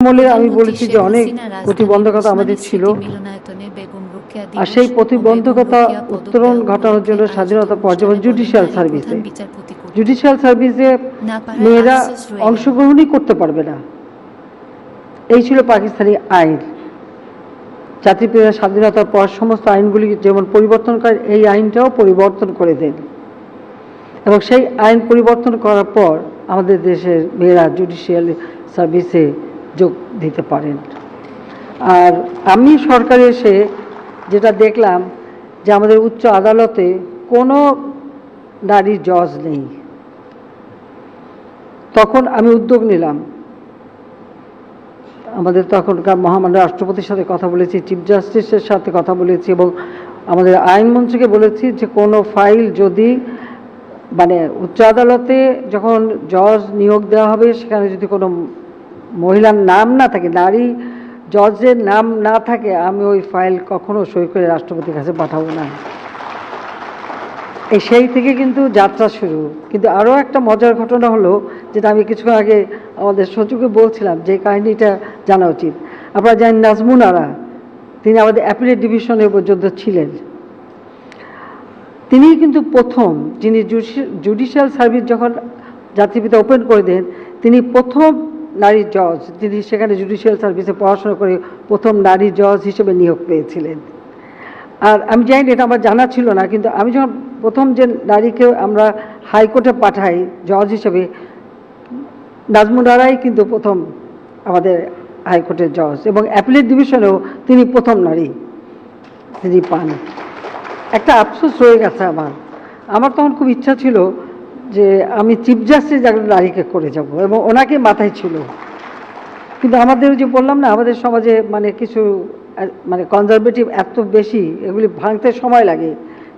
আমলে আমি বলেছি যে অনেক প্রতিবন্ধকতা আমাদের ছিল। আর সেই প্রতিবন্ধকতা উত্তরণ ঘটানোর জন্য স্বাধীনতা যেমন জুডিশিয়াল সার্ভিসে জুডিশিয়াল সার্ভিসে মেয়েরা। অংশগ্রহণই করতে পারবে না। এই ছিল পাকিস্তানি আইন। জাতিপ্রিয় স্বাধীনতার পর সমস্ত আইনগুলি যেমন পরিবর্তন করে এই আইনটাও পরিবর্তন করে দেন। এবং সেই আইন পরিবর্তন করার পর আমাদের দেশের মেয়েরা জুডিশিয়াল সার্ভিসে যোগ দিতে পারেন। আর আমি সরকারে এসে যেটা দেখলাম যে আমাদের উচ্চ আদালতে কোনো নারী জজ নেই। তখন আমি উদ্যোগ নিলাম। আমাদের তখনকার মহামান্য রাষ্ট্রপতির সাথে কথা বলেছি চিফ জাস্টিসের সাথে কথা বলেছি এবং আমাদের আইনমন্ত্রীকে বলেছি যে কোনো ফাইল যদি মানে উচ্চ আদালতে যখন জজ নিয়োগ দেওয়া হবে, সেখানে যদি কোনো মহিলার নাম না থাকে, নারী জজের নাম না থাকে, আমি ওই ফাইল কখনো সই করে রাষ্ট্রপতির কাছে পাঠাবো না। এই সেই থেকে কিন্তু যাত্রা শুরু। কিন্তু আরও একটা মজার ঘটনা হলো, যেটা আমি কিছুক্ষণ আগে আমাদের সচিবকে বলছিলাম, যে কাহিনীটা জানা উচিত। আপনারা জানেন নাজমুন আরা, তিনি আমাদের অ্যাপিলেট ডিভিশনে পর্যন্ত ছিলেন। তিনি কিন্তু প্রথম, যিনি জুডিশিয়াল সার্ভিস যখন জাতিপিতা ওপেন করে দেন, তিনি প্রথম নারী জজ যিনি সেখানে জুডিশিয়াল সার্ভিসে পড়াশোনা করে প্রথম নারী জজ হিসেবে নিয়োগ পেয়েছিলেন। আর আমি জানি এটা আমার জানা ছিল না, কিন্তু আমি যখন প্রথম যে নারীকে আমরা হাইকোর্টে পাঠাই জজ হিসেবে, নাজমুন আরাই কিন্তু প্রথম আমাদের হাইকোর্টের জজ এবং অ্যাপিলেট ডিভিশনেও তিনি প্রথম নারী, তিনি পান। একটা আফসোস রয়ে গেছে আমার। আমার তখন খুব ইচ্ছা ছিল যে আমি চিফ জাস্টিস একজন নারীকে করে যাব এবং ওনাকে মাথায় ছিল। কিন্তু আমাদের যে বললাম না, আমাদের সমাজে মানে কিছু মানে কনজারভেটিভ এত বেশি, এগুলি ভাঙতে সময় লাগে,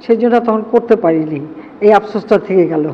সেই জন্য তখন করতে পারিনি। এই আফসোসটা থেকে গেল।